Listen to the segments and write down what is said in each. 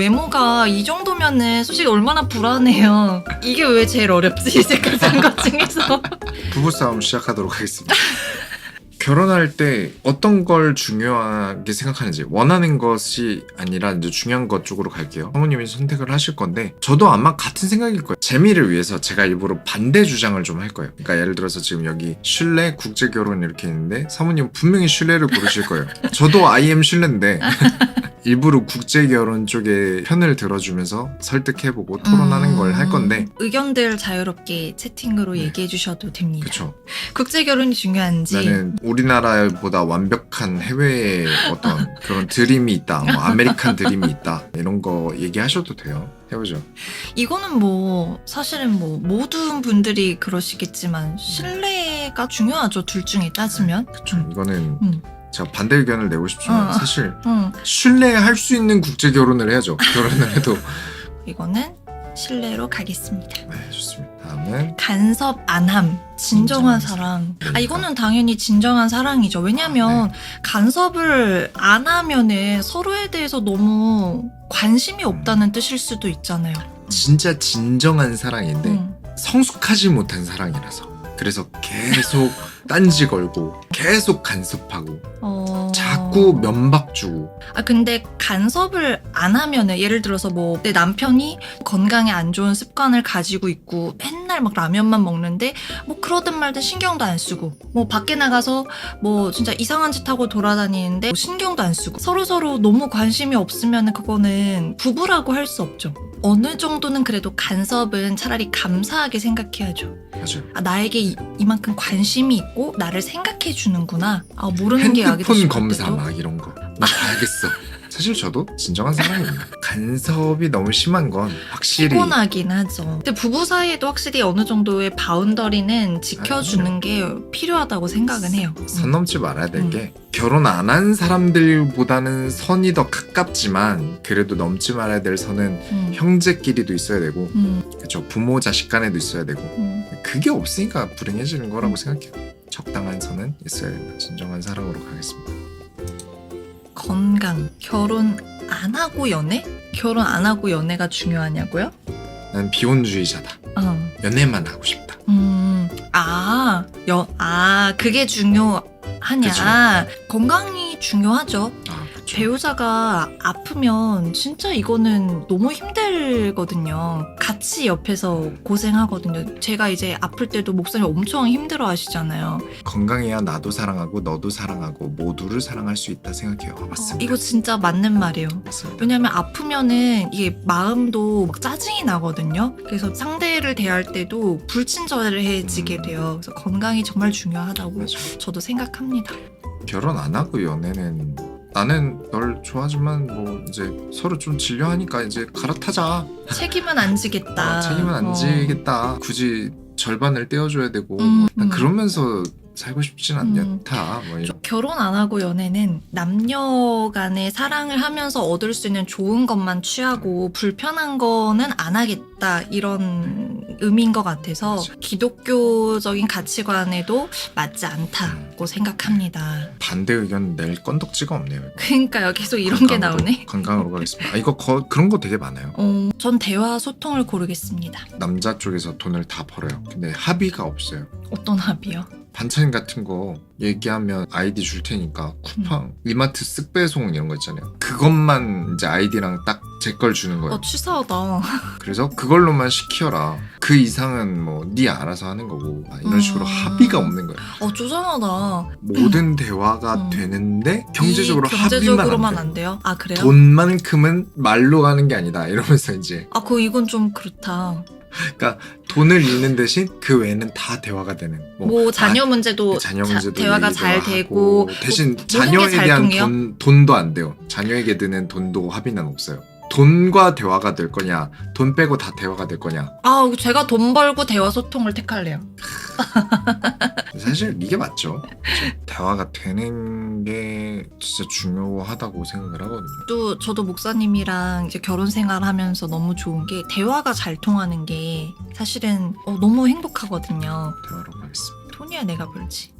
외모가 이 정도면은 솔직히 얼마나 불안해요. 이게 왜 제일 어렵지 이제까지 한 것 중에서. 부부싸움 시작하도록 하겠습니다. 결혼할 때 어떤 걸 중요하게 생각하는지 원하는 것이 아니라 이제 중요한 것 쪽으로 갈게요. 사모님이 선택을 하실 건데 저도 아마 같은 생각일 거예요. 재미를 위해서 제가 일부러 반대 주장을 좀 할 거예요. 그러니까 예를 들어서 지금 여기 신뢰 국제 결혼 이렇게 있는데 사모님 분명히 신뢰를 고르실 거예요. 저도 IM 신뢰인데 일부러 국제 결혼 쪽에 편을 들어주면서 설득해보고 토론하는 걸할 건데 의견들 자유롭게 채팅으로 네. 얘기해 주셔도 됩니다. 그쵸 국제 결혼이 중요한지. 나는 우리나라보다 완벽한 해외의 어떤 그런 드림이 있다, 뭐 아메리칸 드림이 있다 이런 거 얘기하셔도 돼요. 해보죠. 이거는 뭐 사실은 뭐 모든 분들이 그러시겠지만 신뢰가 중요하죠. 둘 중에 따지면. 그쵸. 음. 이거는 음. 제가 반대 의견을 내고 싶지만 어. 사실 음, 신뢰할 수 있는 국제 결혼을 해야죠. 결혼을 해도 이거는 신뢰로 가겠습니다. 네 좋습니다. 다음은 간섭 안함 진정한 진정한 사랑 사랑. 아 이거는 당연히 진정한 사랑이죠 왜냐면 네. 간섭을 안 하면은 서로에 대해서 너무 관심이 없다는 뜻일 수도 있잖아요 진짜 진정한 사랑인데 음. 성숙하지 못한 사랑이라서 그래서 계속 딴지 걸고 계속 간섭하고 어... 자꾸 면박 주고 아 근데 간섭을 안 하면은 예를 들어서 뭐 내 남편이 건강에 안 좋은 습관을 가지고 있고 맨날 막 라면만 먹는데 뭐 그러든 말든 신경도 안 쓰고 뭐 밖에 나가서 뭐 진짜 이상한 짓 하고 돌아다니는데 뭐 신경도 안 쓰고 서로 서로 너무 관심이 없으면은 그거는 부부라고 할 수 없죠. 어느 정도는 그래도 간섭은 차라리 감사하게 생각해야죠. 맞아요. 아, 나에게 이, 이만큼 관심이 있고 나를 생각해 주는구나. 아 모르는 게 약이 핸드폰 되실 검사 때도. 막 이런 거. 나 봐야겠어. 사실 저도 진정한 사랑입니다. 간섭이 너무 심한 건 확실히 피곤하긴 하죠. 근데 부부 사이에도 확실히 어느 정도의 바운더리는 아, 지켜주는 게 필요하다고 생각은 해요. 선 넘지 말아야 될 음. 게 결혼 안 한 사람들보다는 선이 더 가깝지만 그래도 넘지 말아야 될 선은 음. 형제끼리도 있어야 되고 음, 그렇죠 부모 자식 간에도 있어야 되고 음. 그게 없으니까 불행해지는 거라고 생각해요. 적당한 선은 있어야 된다. 진정한 사랑으로 가겠습니다. 건강, 결혼 안 하고 연애? 결혼 안 하고 연애가 중요하냐고요? 난 비혼주의자다. 어. 연애만 하고 싶다. 음, 아, 여, 아, 그게 중요하냐? 건강이 중요하죠. 아. 배우자가 아프면 진짜 이거는 너무 힘들거든요. 같이 옆에서 고생하거든요. 제가 이제 아플 때도 목사님 엄청 힘들어 하시잖아요. 건강해야 나도 사랑하고 너도 사랑하고 모두를 사랑할 수 있다 생각해요. 아, 맞습니다. 이거 진짜 맞는 말이에요. 맞습니다. 왜냐면 아프면은 이게 마음도 막 짜증이 나거든요. 그래서 상대를 대할 때도 불친절해지게 음. 돼요. 그래서 건강이 정말 중요하다고 맞아요. 저도 생각합니다. 결혼 안 하고 연애는 나는 널 좋아하지만 뭐 이제 서로 좀 질려하니까 이제 갈아타자. 책임은 안 지겠다. 어, 책임은 안 어. 지겠다. 굳이 절반을 떼어줘야 되고 음, 난 음. 그러면서 살고 싶진 음. 않다. 뭐 이런. 결혼 안 하고 연애는 남녀 간의 사랑을 하면서 얻을 수 있는 좋은 것만 취하고 불편한 거는 안 하겠다 이런 의미인 것 같아서. 기독교적인 가치관에도 맞지 않다고 생각합니다. 반대 의견 낼 건덕지가 없네요. 그러니까요. 계속 이런 게 건강으로, 나오네. 건강으로 가겠습니다. 아, 이거 거- 그런 거 되게 많아요. 어, 전 대화 소통을 고르겠습니다. 남자 쪽에서 돈을 다 벌어요. 근데 합의가 없어요. 어떤 합의요? 반찬 같은 거 얘기하면 아이디 줄 테니까 쿠팡, 이마트 쓱배송 이런 거 있잖아요. 그것만 이제 아이디랑 딱 제 걸 주는 거예요. 어, 치사하다. 그래서 그걸로만 시켜라. 그 이상은 뭐 네 알아서 하는 거고 아, 이런 식으로 음. 합의가 없는 거예요. 어, 쪼잔하다. 모든 대화가 음. 되는데 경제적으로 이 합의만 경제적으로만 안 안 돼요? 아, 돼. 그래요? 돈만큼은 말로 하는 게 아니다. 이러면서 이제 아, 그 이건 좀 그렇다. 돈을 잃는 대신 그 외에는 다 대화가 되는. 뭐 자녀 아, 문제도, 자녀 자- 문제도 대화가 얘기도 잘 되고 대신 뭐, 자녀에 대한 통해요? 돈, 돈도 안 돼요. 자녀에게 드는 돈도 합의는 없어요. 돈과 대화가 될 거냐, 돈 빼고 다 대화가 될 거냐. 아 제가 돈 벌고 대화 소통을 택할래요. 사실 이게 맞죠. 대화가 되는 게 진짜 중요하다고 생각을 하거든요. 또 저도 목사님이랑 이제 결혼 생활하면서 너무 좋은 게 대화가 잘 통하는 게 사실은 어, 너무 행복하거든요. 대화로 가겠습니다. 돈이야 내가 벌지.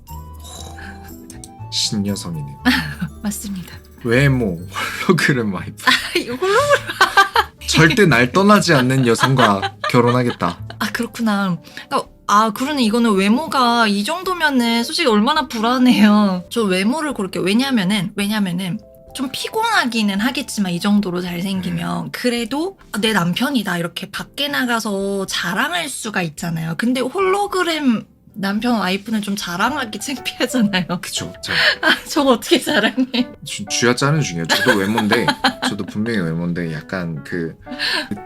신여성이네. 맞습니다. 외모, 홀로그램 와이프. 이걸로 절대 날 떠나지 않는 여성과 결혼하겠다. 아 그렇구나. 그러니까 아 그러네 이거는 외모가 이 정도면은 솔직히 얼마나 불안해요. 저 외모를 고를게요. 왜냐면은 왜냐면은 좀 피곤하기는 하겠지만 이 정도로 잘생기면 그래도 아, 내 남편이다 이렇게 밖에 나가서 자랑할 수가 있잖아요. 근데 홀로그램 남편 와이프는 좀 자랑하기 창피하잖아요. 그쵸. 자, 아 저거 어떻게 자랑해? 주- 쥐어 짜는 중이에요. 저도 외모인데, 저도 분명히 외모인데, 약간 그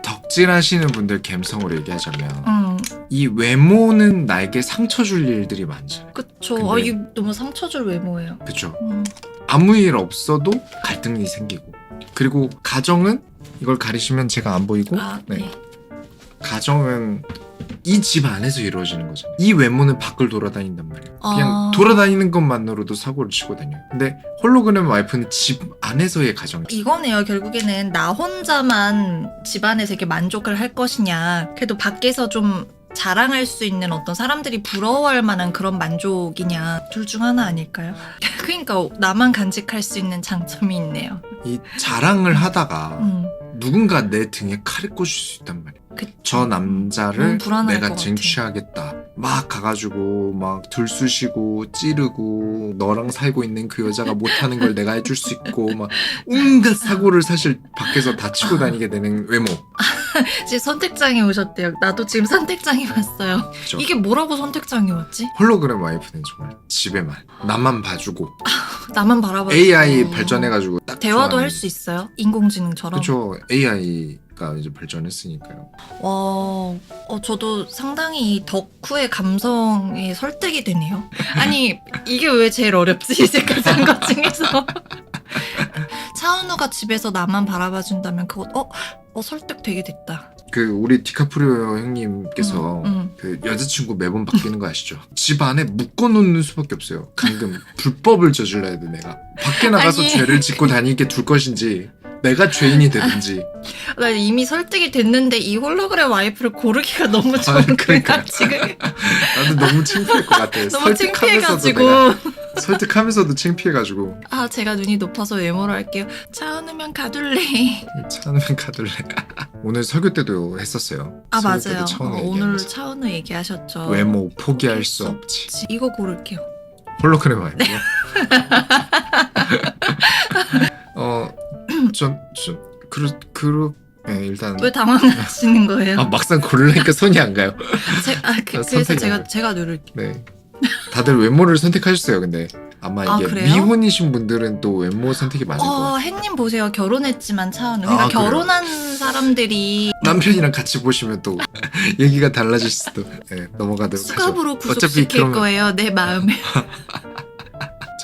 덕질하시는 분들 감성으로 얘기하자면, 음 이 외모는 나에게 상처 줄 일들이 많잖아요. 그쵸. 근데- 아 이게 너무 상처 줄 외모예요. 그쵸. 음. 아무 일 없어도 갈등이 생기고, 그리고 가정은 이걸 가리시면 제가 안 보이고, 아 네. 네. 가정은 이 집 안에서 이루어지는 거잖아요. 이 외모는 밖을 돌아다닌단 말이에요. 그냥 아. 돌아다니는 것만으로도 사고를 치고 다녀요. 근데 홀로그램 와이프는 집 안에서의 가정. 이거네요. 결국에는 나 혼자만 집안에서 이렇게 만족을 할 것이냐. 그래도 밖에서 좀 자랑할 수 있는 어떤 사람들이 부러워할 만한 그런 만족이냐. 둘 중 하나 아닐까요? 그러니까 나만 간직할 수 있는 장점이 있네요. 이 자랑을 하다가 음. 누군가 내 등에 칼을 꽂을 수 있단 말이에 요. 그, 저 남자를 불안할 것 내가 같아. 쟁취하겠다. 막 가가지고 막 들쑤시고 찌르고 너랑 살고 있는 그 여자가 못하는 걸 내가 해줄 수 있고 막 온갖 사고를 사실 밖에서 다 치고 다니게 되는 외모. 지금 선택장에 오셨대요. 나도 지금 선택장에 왔어요. 그죠? 이게 뭐라고 선택장에 왔지? 홀로그램 와이프는 정말 집에만 나만 봐주고 나만 바라봐. AI 발전해가지고 딱 대화도 좋아하는 할 수 있어요? 인공지능처럼. 그쵸 AI 가 이제 발전했으니까요. 와, 어, 저도 상당히 이 덕후의 감성에 설득이 되네요. 아니, 이게 왜 제일 어렵지? 이제까지 한 것 중에서. 차은우가 집에서 나만 바라봐 준다면 그거, 어, 어, 설득 되게 됐다. 그 우리 디카프리오 형님께서 음, 음. 그 여자친구 매번 바뀌는 거 아시죠? 집 안에 묶어놓는 수밖에 없어요. 감금 불법을 저질러야 돼 내가. 밖에 나가서 아니. 죄를 짓고 다니게 둘 것인지 내가 죄인이 되든지. 나 이미 설득이 됐는데 이 홀로그램 와이프를 고르기가 너무 좋은 아, 거야, 그러니까. 지금. 나도 너무 창피할 것 같아. 너무 창피해가지고. 설득하면서도 창피해가지고 아, 제가 눈이 높아서 외모로 할게요. 차은우면 가둘래. 차은우면 가둘래. 오늘 설교 때도 했었어요. 아, 맞아요. 어, 오늘. 차은우 얘기하셨죠. 외모 포기할 수수 없지. 이거 고를게요. 홀로그램 와이프. 네. 어, 전, 전, 그르, 그르, 네, 일단. 왜 당황하시는 거예요? 아, 막상 고르니까 손이 안 가요. 제, 아, 그, 아, 그래서 선택이 제가. 제가 누를게요. 네. 다들 외모를 선택하셨어요, 근데. 아마 아, 이게 그래요? 미혼이신 분들은 또 외모 선택이 많을 어, 거예요. 햇님 보세요. 결혼했지만 차은우. 그러니까 아, 그래요? 결혼한 사람들이 남편이랑 같이 보시면 또 얘기가 달라질 수도. 네, 넘어가도록 하죠. 수갑으로 어차피 구속시킬 그러면- 거예요. 내 마음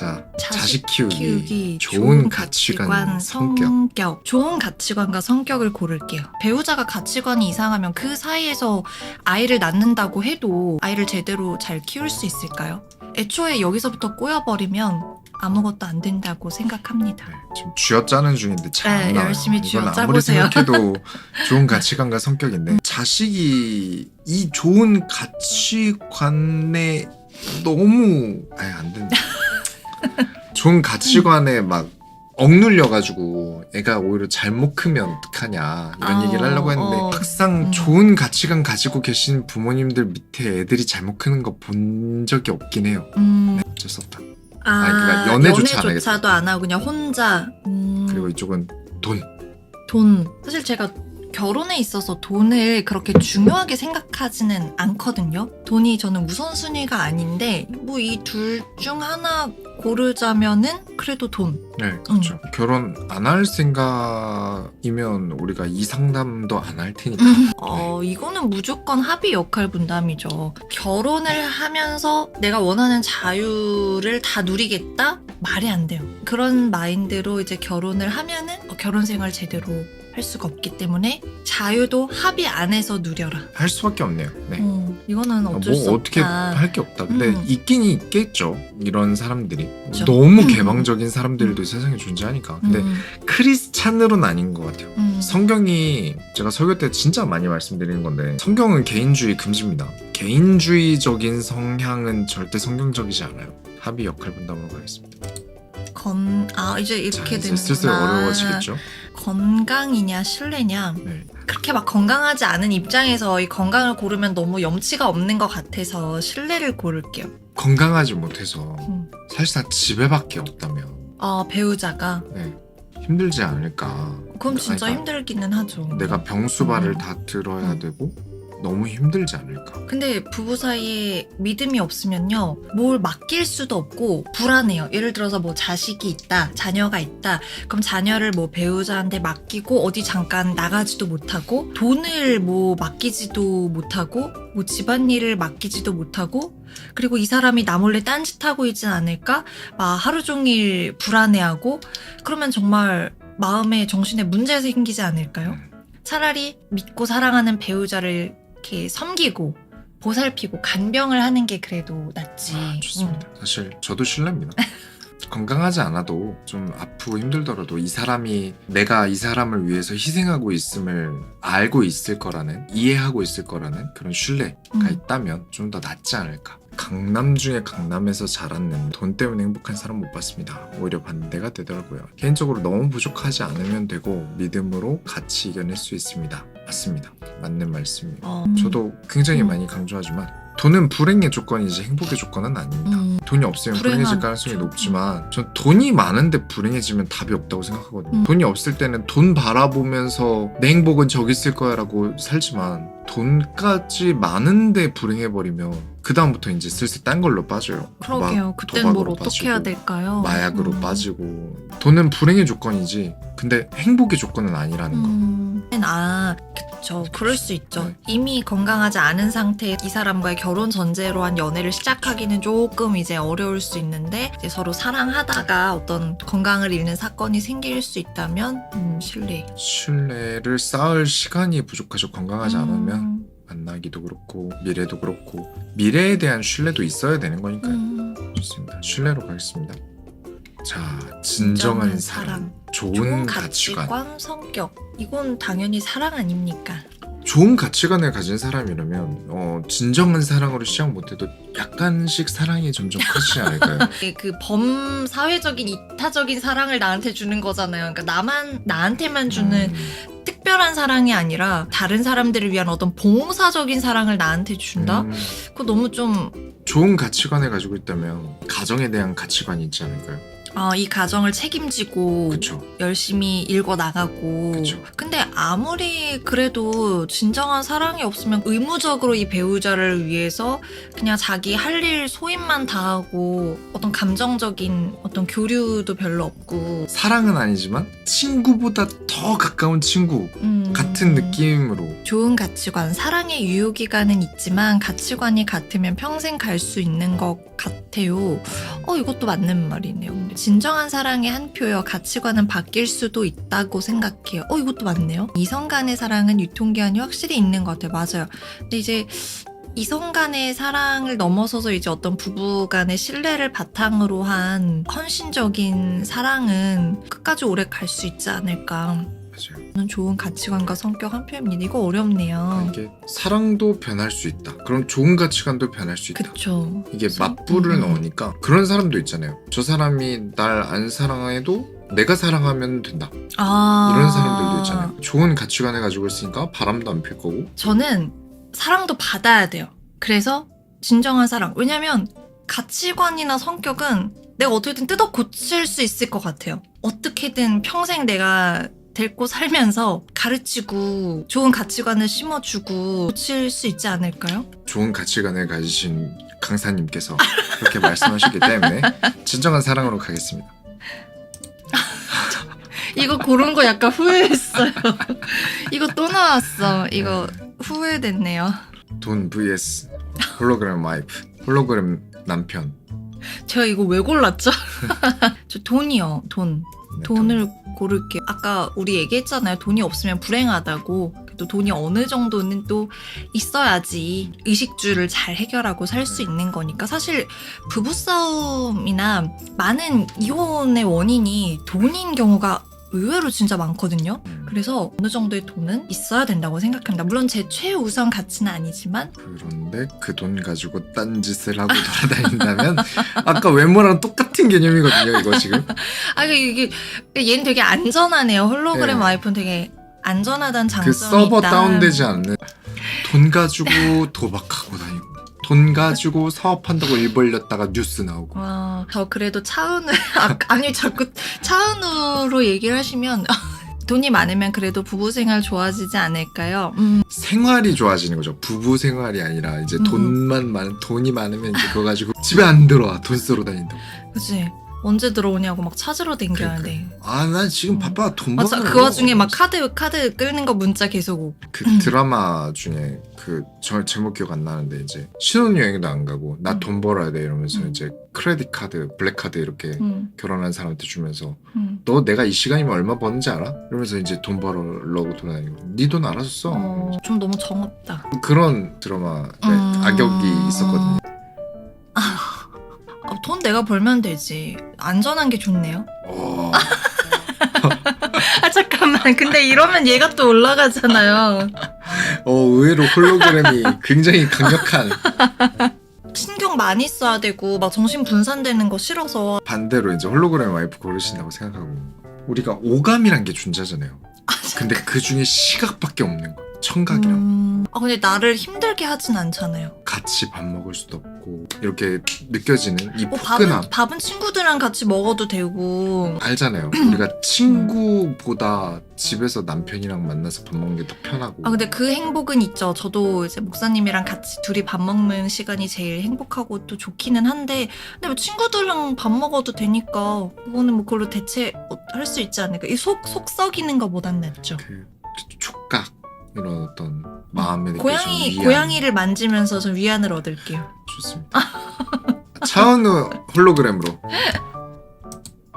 에. 자, 자식 자식 키우기, 키우기, 좋은 가치관, 성격. 성격. 좋은 가치관과 성격을 고를게요. 배우자가 가치관이 이상하면 그 사이에서 아이를 낳는다고 해도 아이를 제대로 잘 키울 수 있을까요? 애초에 여기서부터 꼬여버리면 아무것도 안 된다고 생각합니다. 네, 지금 쥐어짜는 중인데 잘 네. 열심히 이건 아무리 쥐어짜보세요. 생각해도 좋은 가치관과 성격인데 자식이 이 좋은 가치관에 너무 아예 안 된다. 좋은 가치관에 막 억눌려가지고 애가 오히려 잘못 크면 어떡하냐 이런 아, 얘기를 하려고 했는데 어. 막상 음. 좋은 가치관 가지고 계신 부모님들 밑에 애들이 잘못 크는 거 본 적이 없긴 해요. 음, 어쩔 수 없다. 아, 아니, 그러니까 연애조차 안 연애조차도 안 하고 그냥 혼자. 음, 그리고 이쪽은 돈. 돈. 사실 제가 결혼에 있어서 돈을 그렇게 중요하게 생각하지는 않거든요. 돈이 저는 우선순위가 아닌데, 뭐 이 둘 중 하나 고르자면은 그래도 돈. 네, 그렇죠. 결혼 안 할 생각이면 우리가 이 상담도 안 할 테니까. 어, 이거는 무조건 합의 역할 분담이죠. 결혼을 하면서 내가 원하는 자유를 다 누리겠다? 말이 안 돼요. 그런 마인드로 이제 결혼을 하면은 어, 결혼 생활 제대로 할 수가 없기 때문에 자유도 합의 안에서 누려라. 할 수밖에 없네요. 네. 어, 이거는 어쩔 수뭐 없다. 어떻게 할 게 없다. 근데 음. 있긴 있겠죠. 이런 사람들이 그렇죠. 너무 음. 개방적인 사람들도 세상에 존재하니까. 근데 음, 크리스찬으로는 아닌 것 같아요. 음. 성경이 제가 설교 때 진짜 많이 말씀드리는 건데 성경은 개인주의 금지입니다. 개인주의적인 성향은 절대 성경적이지 않아요. 합의 역할 분담으로 가겠습니다. 건, 아, 이제 자, 이렇게 되는 슬슬 어려워지겠죠. 건강이냐 신뢰냐 네. 그렇게 막 건강하지 않은 입장에서 이 건강을 고르면 너무 염치가 없는 것 같아서 신뢰를 고를게요. 건강하지 못해서 음. 사실상 집에밖에 없다면 아 배우자가 네. 힘들지 않을까. 그럼 진짜 아니, 힘들기는 하죠. 내가 병수발을 음. 다 들어야 음. 되고 너무 힘들지 않을까. 근데 부부 사이에 믿음이 없으면요, 뭘 맡길 수도 없고 불안해요. 예를 들어서 뭐 자식이 있다, 자녀가 있다, 그럼 자녀를 뭐 배우자한테 맡기고 어디 잠깐 나가지도 못하고 돈을 뭐 맡기지도 못하고 뭐 집안일을 맡기지도 못하고 그리고 이 사람이 나 몰래 딴짓하고 있진 않을까? 막 하루 종일 불안해하고 그러면 정말 마음에 정신에 문제가 생기지 않을까요? 음. 차라리 믿고 사랑하는 배우자를 이렇게 섬기고 보살피고 간병을 하는 게 그래도 낫지. 아, 좋습니다. 음. 사실 저도 신뢰입니다. 건강하지 않아도 좀 아프고 힘들더라도 이 사람이 내가 이 사람을 위해서 희생하고 있음을 알고 있을 거라는 이해하고 있을 거라는 그런 신뢰가 음. 있다면 좀 더 낫지 않을까. 강남 중에 강남에서 자랐는 돈 때문에 행복한 사람 못 봤습니다. 오히려 반대가 되더라고요. 개인적으로 너무 부족하지 않으면 되고 믿음으로 같이 이겨낼 수 있습니다. 맞습니다. 맞는 말씀입니다. 어. 저도 굉장히 음. 많이 강조하지만 돈은 불행의 조건이지 행복의 조건은 아닙니다. 음. 돈이 없으면 불행해질. 가능성이 높지만 전 돈이 많은데 불행해지면 답이 없다고 생각하거든요. 음. 돈이 없을 때는 돈 바라보면서 내 행복은 저기 있을 거야라고 살지만 돈까지 많은데 불행해버리면 그 다음부터 이제 슬슬 딴 걸로 빠져요. 그러게요. 막 그땐 뭘 어떻게 빠지고, 해야 될까요? 마약으로 음. 빠지고 돈은 불행의 조건이지 근데 행복의 조건은 아니라는 거. 음. 아, 그쵸. 그럴 수 있죠. 네. 이미 건강하지 않은 상태에 이 사람과의 결혼 전제로 한 연애를 시작하기는 조금 이제 어려울 수 있는데 이제 서로 사랑하다가 어떤 건강을 잃는 사건이 생길 수 있다면 음, 신뢰. 신뢰를 쌓을 시간이 부족해서 건강하지 않으면 음. 만나기도 그렇고 미래도 그렇고 미래에 대한 신뢰도 있어야 되는 거니까요. 음. 좋습니다. 신뢰로 가겠습니다. 자, 진정한 사랑. 좋은, 좋은 가치관. 가치관, 성격. 이건 당연히 사랑 아닙니까? 좋은 가치관을 가진 사람이라면 어, 진정한 사랑으로 시작 못해도 약간씩 사랑이 점점 커지지 않을까요? 그 범 사회적인 이타적인 사랑을 나한테 주는 거잖아요. 그러니까 나만 나한테만 주는 음, 특별한 사랑이 아니라 다른 사람들을 위한 어떤 봉사적인 사랑을 나한테 준다. 음, 그거 너무 좀 좋은 가치관을 가지고 있다면 가정에 대한 가치관이 있지 않을까요? 아, 이 가정을 책임지고 그렇죠. 열심히 읽어 나가고. 그쵸. 근데 아무리 그래도 진정한 사랑이 없으면 의무적으로 이 배우자를 위해서 그냥 자기 할 일 소임만 다하고 어떤 감정적인 어떤 교류도 별로 없고 사랑은 아니지만 친구보다 더 가까운 친구 음, 같은 느낌으로 좋은 가치관, 사랑의 유효 기간은 있지만 가치관이 같으면 평생 갈 수 있는 것 같아요. 어, 이것도 맞는 말이네요. 진정한 사랑의 한 표여 가치관은 바뀔 수도 있다고 생각해요. 어, 이것도 맞네요. 이성 간의 사랑은 유통기한이 확실히 있는 것 같아요. 맞아요. 근데 이제 이성 간의 사랑을 넘어서서 이제 어떤 부부 간의 신뢰를 바탕으로 한 헌신적인 사랑은 끝까지 오래 갈 수 있지 않을까. 맞아요. 저는 좋은 가치관과 성격 한 표입니다. 이거 어렵네요. 이게 사랑도 변할 수 있다. 그럼 좋은 가치관도 변할 수 있다. 그쵸. 이게 사- 맞불을 음. 넣으니까 그런 사람도 있잖아요. 저 사람이 날 안 사랑해도 내가 사랑하면 된다. 아. 이런 사람들도 있잖아요. 좋은 가치관을 가지고 있으니까 바람도 안 필 거고. 저는 사랑도 받아야 돼요. 그래서 진정한 사랑. 왜냐면 가치관이나 성격은 내가 어떻게든 뜯어 고칠 수 있을 것 같아요. 어떻게든 평생 내가 데리고 살면서 가르치고 좋은 가치관을 심어주고 고칠 수 있지 않을까요? 좋은 가치관을 가지신 강사님께서 그렇게 말씀하셨기 때문에 진정한 사랑으로 가겠습니다. 이거 고른 거 약간 후회했어요. 이거 또 나왔어. 이거 후회됐네요. 돈 vs 홀로그램 와이프, 홀로그램 남편. 제가 이거 왜 골랐죠? 저 돈이요, 돈. 네, 돈을 고를게요. 아까 우리 얘기했잖아요. 돈이 없으면 불행하다고. 또 돈이 어느 정도는 또 있어야지 의식주를 잘 해결하고 살 수 있는 거니까 사실 부부싸움이나 많은 이혼의 원인이 돈인 경우가 의외로 진짜 많거든요. 음, 그래서 어느 정도의 돈은 있어야 된다고 생각합니다. 물론 제 최우선 가치는 아니지만 그런데 그 돈 가지고 딴 짓을 하고 돌아다닌다면 아까 외모랑 똑같은 개념이거든요 이거 지금 아 이게 이게 얘는 되게 안전하네요. 홀로그램 네. 와이프는 되게 안전하다는 장점이 그 서버 있다. 다운되지 않는 돈 가지고 도박하고 다니고 돈 가지고 사업한다고 일 벌렸다가 뉴스 나오고 와, 저 그래도 차은우 아, 아니 자꾸 차은우로 얘기를 하시면 돈이 많으면 그래도 부부 생활 좋아지지 않을까요? 음, 생활이 좋아지는 거죠 부부 생활이 아니라 이제 음. 돈만 많은 돈이 많으면 이제 그거 가지고 집에 안 들어와 돈 쓰러 다닌다고 그치. 언제 들어오냐고 막 찾으러 댕겨야돼. 아난 지금 바빠 돈 맞아. 벌어 그 와중에 막 카드 카드 끌는 거 문자 계속 오고. 그 드라마 중에 그 저 제목 기억 안 나는데 이제 신혼여행도 안 가고 나 음. 돈 벌어야 돼 이러면서 음. 이제 크레딧 카드 블랙 카드 이렇게 음, 결혼한 사람한테 주면서 음. 너 내가 이 시간이면 얼마 버는지 알아? 이러면서 이제 돈 벌으려고 돌아다니고 네 돈 알아서 써 어, 좀 너무 정없다. 그런 드라마 네, 음. 악역이 있었거든요 아, 돈 내가 벌면 되지. 안전한 게 좋네요. 어, 아 잠깐만. 근데 이러면 얘가 또 올라가잖아요. 어 의외로 홀로그램이 굉장히 강력한 신경 많이 써야 되고 막 정신 분산되는 거 싫어서 반대로 이제 홀로그램 와이프 고르신다고 생각하고 우리가 오감이란 게 존재잖아요 근데 그 중에 시각밖에 없는 거 청각이랑 음... 아 근데 나를 힘들게 하진 않잖아요. 같이 밥 먹을 수도 없고 이렇게 느껴지는 이 뭐 포근함 밥은 밥은 친구들이랑 같이 먹어도 되고. 알잖아요 우리가 친구보다 집에서 남편이랑 만나서 밥 먹는 게 더 편하고 아 근데 그 행복은 있죠. 저도 이제 목사님이랑 같이 둘이 밥 먹는 시간이 제일 행복하고 또 좋기는 한데 근데 뭐 친구들이랑 밥 먹어도 되니까 그거는 뭐 그걸로 대체할 수 있지 않을까. 이 속 속 썩이는 거보단 낫죠. 그 촉각 이런 어떤 마음에 느껴지는 고양이 위안 고양이를 만지면서 좀 위안을 얻을게요. 좋습니다 차은우 홀로그램으로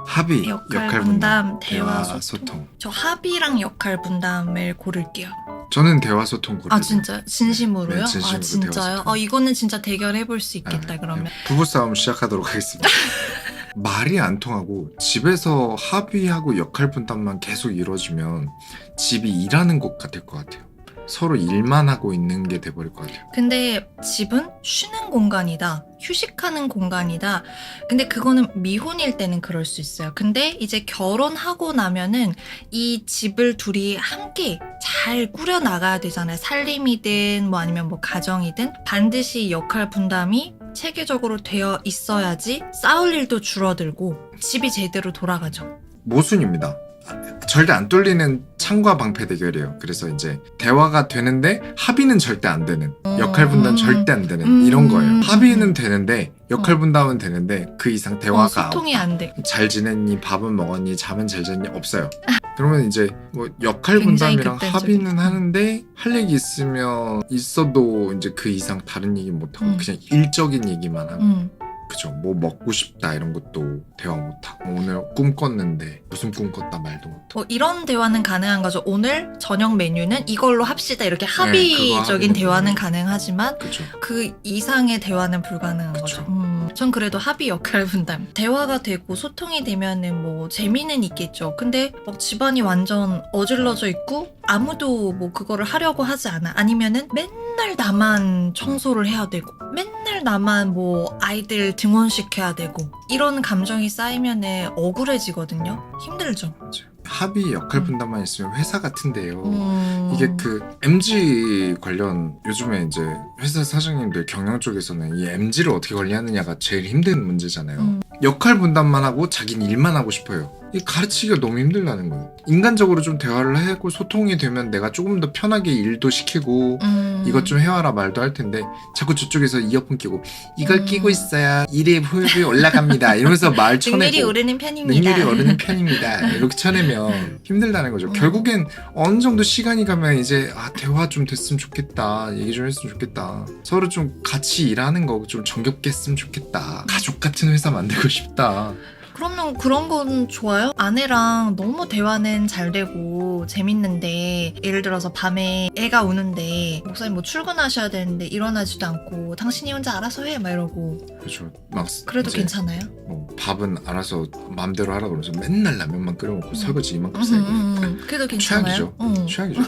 합의 역할 분담, 대화, 소통. 저 합의랑 역할 분담을 고를게요. 저는 대화 소통 고르 아 진짜 진심으로요? 네, 진심으로 아 진짜요? 소통. 아 이거는 진짜 대결해 볼 수 있겠다 그러면. 부부 싸움 시작하도록 하겠습니다. 말이 안 통하고 집에서 합의하고 역할 분담만 계속 이루어지면 집이 일하는 곳 같을 것 같아요. 서로 일만 하고 있는 게 돼버릴 것 같아요. 근데 집은 쉬는 공간이다. 휴식하는 공간이다. 근데 그거는 미혼일 때는 그럴 수 있어요. 근데 이제 결혼하고 나면은 이 집을 둘이 함께 잘 꾸려 나가야 되잖아요. 살림이든 뭐 아니면 뭐 가정이든 반드시 역할 분담이 체계적으로 되어 있어야지 싸울 일도 줄어들고 집이 제대로 돌아가죠. 모순입니다. 아, 절대 안 뚫리는 창과 방패 대결이에요. 그래서 이제 대화가 되는데 합의는 절대 안 되는 역할 분담 음. 절대 안 되는 음. 이런 거예요. 합의는 되는데 역할 어. 분담은 되는데 그 이상 어, 대화가 소통이 안 돼. 잘 지냈니 밥은 먹었니 잠은 잘 잤니 없어요. 그러면 이제 뭐 역할 굉장히 분담이랑 극단적이다. 합의는 하는데 할 얘기 있으면 있어도 이제 그 이상 다른 얘기 못 하고 음. 그냥 일적인 얘기만 하고 음. 그죠. 뭐 먹고 싶다 이런 것도 대화 못 하고 오늘 꿈 꿨는데 무슨 꿈 꿨다 말도 못 하고 뭐 이런 대화는 가능한 거죠. 오늘 저녁 메뉴는 이걸로 합시다. 이렇게 네, 합의적인 합의는 대화는 가능해요. 가능하지만 그죠. 그 이상의 대화는 불가능한 그쵸. 거죠. 음, 전 그래도 합의 역할 분담. 대화가 되고 소통이 되면은 뭐 재미는 있겠죠. 근데 막 집안이 완전 어질러져 있고 아무도 뭐 그거를 하려고 하지 않아. 아니면은 맨날 나만 청소를 해야 되고 맨날 나만 뭐 아이들 등원시켜야 되고 이런 감정이 쌓이면은 억울해지거든요. 힘들죠. 합의 역할 음. 분담만 있으면 회사 같은데요. 음. 이게 그 MG 관련 요즘에 이제 회사 사장님들 경영 쪽에서는 이 MG를 어떻게 관리하느냐가 제일 힘든 문제잖아요. 음. 역할 분담만 하고 자기는 일만 하고 싶어요. 이 가르치기가 너무 힘들다는 거예요. 인간적으로 좀 대화를 하고 소통이 되면 내가 조금 더 편하게 일도 시키고 음. 이것 좀 해와라 말도 할 텐데 자꾸 저쪽에서 이어폰 끼고 이걸 음. 끼고 있어야 일의 효율이 올라갑니다. 이러면서 말 능률이 쳐내고 오르는 편입니다. 능률이 오르는 편입니다. 이렇게 쳐내면 힘들다는 거죠. 음. 결국엔 어느 정도 시간이 가면 이제 아 대화 좀 됐으면 좋겠다. 얘기 좀 했으면 좋겠다. 서로 좀 같이 일하는 거 좀 정겹게 했으면 좋겠다. 가족 같은 회사 만들고 싶다. 그러면 그런 건 좋아요? 아내랑 너무 대화는 잘 되고 재밌는데 예를 들어서 밤에 애가 우는데 목사님 뭐 출근하셔야 되는데 일어나지도 않고 당신이 혼자 알아서 해 막 이러고 그렇죠. 막 그래도 이제 괜찮아요? 뭐 밥은 알아서 마음대로 하라 그러면서 맨날 라면만 끓여 먹고 음. 설거지 이만큼 음, 세게 음, 음. 그래도 괜찮아요? 최악이죠. 어. 최악이죠.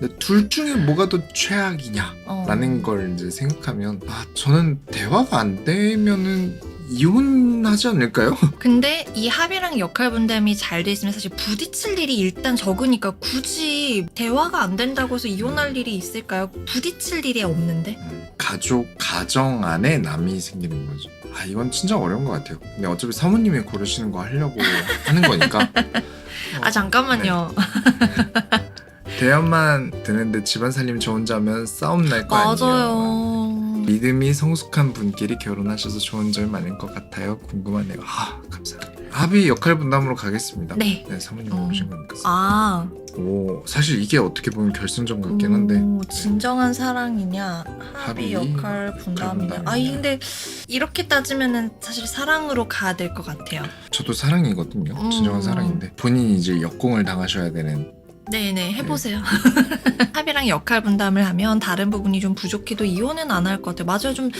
근데 둘 중에 뭐가 더 최악이냐? 어. 라는 걸 이제 생각하면 아 저는 대화가 안 되면은 이혼하지 않을까요? 근데 이 합의랑 역할 분담이 잘 돼 있으면 사실 부딪힐 일이 일단 적으니까 굳이 대화가 안 된다고 해서 이혼할 일이 있을까요? 부딪힐 일이 없는데? 가족 가정 안에 남이 생기는 거죠. 아 이건 진짜 어려운 것 같아요. 근데 어차피 사모님이 고르시는 거 하려고 하는 거니까. 아 잠깐만요. 대화만 드는데 집안 살림 저 혼자면 싸움 날 거 아니에요. 맞아요. 믿음이 성숙한 분끼리 결혼하셔서 좋은 점이 많을 것 같아요. 궁금하네요. 아 감사합니다. 합의 역할 분담으로 가겠습니다. 네. 네 사모님 어. 오신 거니까. 아, 오 사실 이게 어떻게 보면 결승전 같긴 한데 오, 진정한 사랑이냐, 합의, 합의 역할 분담이냐. 분담이냐. 아, 근데 이렇게 따지면은 사실 사랑으로 가야 될 것 같아요. 저도 사랑이거든요. 음. 진정한 사랑인데 본인이 이제 역공을 당하셔야 되는 네네, 해보세요. 합의랑 역할 분담을 하면 다른 부분이 좀 부족해도 이혼은 안 할 것 같아요. 맞아요. 좀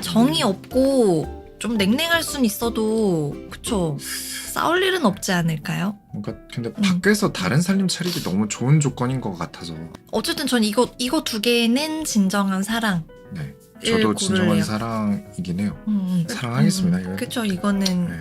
정이 없고 좀 냉랭할 순 있어도, 그쵸. 싸울 일은 없지 않을까요? 뭔가 근데 음. 밖에서 다른 살림 차리기 너무 좋은 조건인 것 같아서 어쨌든 전 이거, 이거 두 개는 진정한 사랑. 네 저도 진정한 고를래요. 사랑이긴 해요. 음, 음. 사랑하겠습니다, 음, 이거. 그쵸. 이거는 네.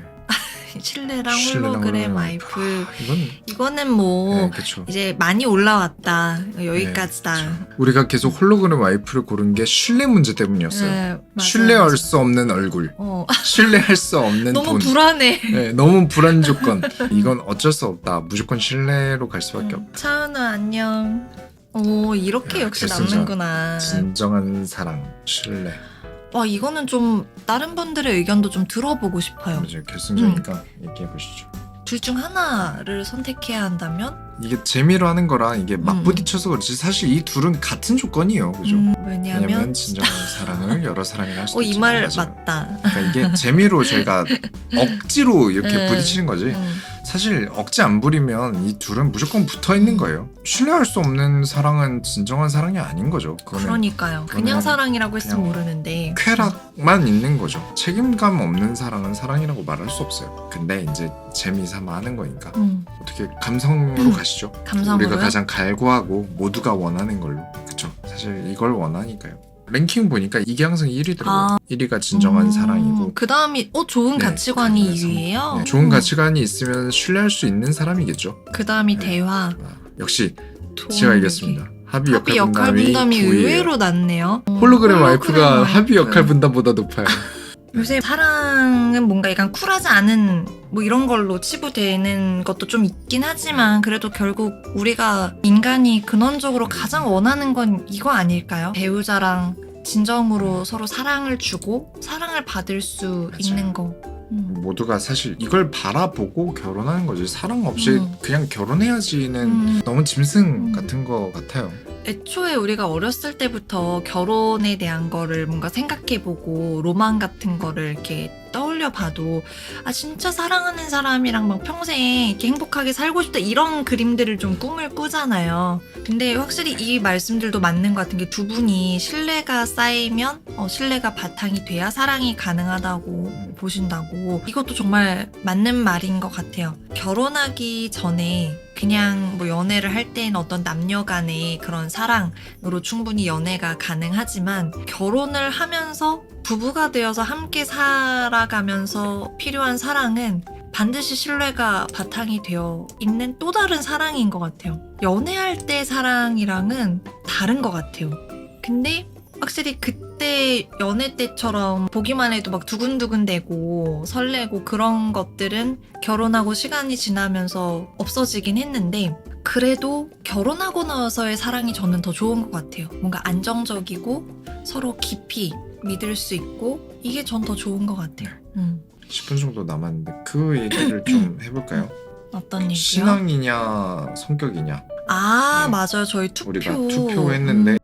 신뢰랑 신뢰랑 홀로그램 와이프. 아, 이건 이거는 뭐, 네. 이제 많이 올라왔다. 여기까지다. 우리가 계속 홀로그램 와이프를 고른 게 신뢰 문제 때문이었어요. 네. 신뢰할 수 없는 얼굴, 어, 신뢰할 수 없는 너무 돈. 불안해. 네, 너무 불안 조건. 이건 어쩔 수 없다. 무조건 신뢰로 갈 수밖에 없다. 차은우 안녕. 오 이렇게 야, 역시 결승전. 남는구나. 진정한 사랑, 신뢰. 와 이거는 좀 다른 분들의 의견도 좀 들어보고 싶어요. 이제 결승전이니까 음. 얘기해 보시죠. 둘 중 하나를 선택해야 한다면 이게 재미로 하는 거라 이게 막 음. 부딪혀서 그렇지 사실 이 둘은 같은 조건이에요, 그죠? 음, 왜냐면 왜냐면 진정한 사랑을 여러 사람이 할 수 있죠. 어이 말 맞아요. 맞다. 그러니까 이게 재미로 저희가 억지로 이렇게 음. 부딪히는 거지. 음, 사실 억지 안 부리면 이 둘은 무조건 붙어 있는 거예요. 신뢰할 수 없는 사랑은 진정한 사랑이 아닌 거죠. 그러니까요. 그냥 사랑이라고 했으면 그냥 모르는데. 쾌락만 있는 거죠. 책임감 없는 사랑은 사랑이라고 말할 수 없어요. 근데 이제 재미 삼아 하는 거니까 음, 어떻게 감성으로 음. 가시죠. 감성으로요? 우리가 가장 갈구하고 모두가 원하는 걸로. 그쵸. 사실 이걸 원하니까요. 랭킹 보니까 이게 항상 1위더라고요. 아. 1위가 진정한 음, 사랑이고 그 다음이 어 좋은 네, 가치관이 그래서, 2위예요. 네, 좋은 가치관이 있으면 신뢰할 수 있는 사람이겠죠. 그 다음이 네. 대화. 아, 역시 제가. 이겼습니다. 합의 합의 역할 분담이, 분담이 9위예요. 의외로 낮네요. 홀로그램 홀로그램 와이프가 와이프. 합의 역할 분담보다 높아요. 요새 사랑은 뭔가 약간 쿨하지 않은 뭐 이런 걸로 치부되는 것도 좀 있긴 하지만 그래도 결국 우리가 인간이 근원적으로 가장 원하는 건 이거 아닐까요? 배우자랑 진정으로 서로 사랑을 주고 사랑을 받을 수 맞아요. 있는 거. 음. 모두가 사실 이걸 바라보고 결혼하는 거지. 사랑 없이 음. 그냥 결혼해야지는 음. 너무 짐승 음. 같은 거 같아요. 애초에 우리가 어렸을 때부터 결혼에 대한 거를 뭔가 생각해보고 로망 같은 거를 이렇게 떠 올려 봐도 아 진짜 사랑하는 사람이랑 막 평생 이렇게 행복하게 살고 싶다 이런 그림들을 좀 꿈을 꾸잖아요. 근데 확실히 이 말씀들도 맞는 것 같은 게 두 분이 신뢰가 쌓이면 어, 신뢰가 바탕이 돼야 사랑이 가능하다고 보신다고 이것도 정말 맞는 말인 것 같아요. 결혼하기 전에 그냥 뭐 연애를 할 때는 어떤 남녀 간의 그런 사랑으로 충분히 연애가 가능하지만 결혼을 하면서 부부가 되어서 함께 살아가면서 필요한 사랑은 반드시 신뢰가 바탕이 되어 있는 또 다른 사랑인 것 같아요. 연애할 때 사랑이랑은 다른 것 같아요. 근데 확실히 그때 연애 때처럼 보기만 해도 막 두근두근 되고 설레고 그런 것들은 결혼하고 시간이 지나면서 없어지긴 했는데 그래도 결혼하고 나서의 사랑이 저는 더 좋은 것 같아요. 뭔가 안정적이고 서로 깊이 믿을 수 있고 이게 전 더 좋은 것 같아요. 음. 10분 정도 남았는데 그 얘기를 좀 해볼까요? 어떤 얘기요? 신앙이냐 성격이냐 아 네. 맞아요. 저희 투표 우리가 투표했는데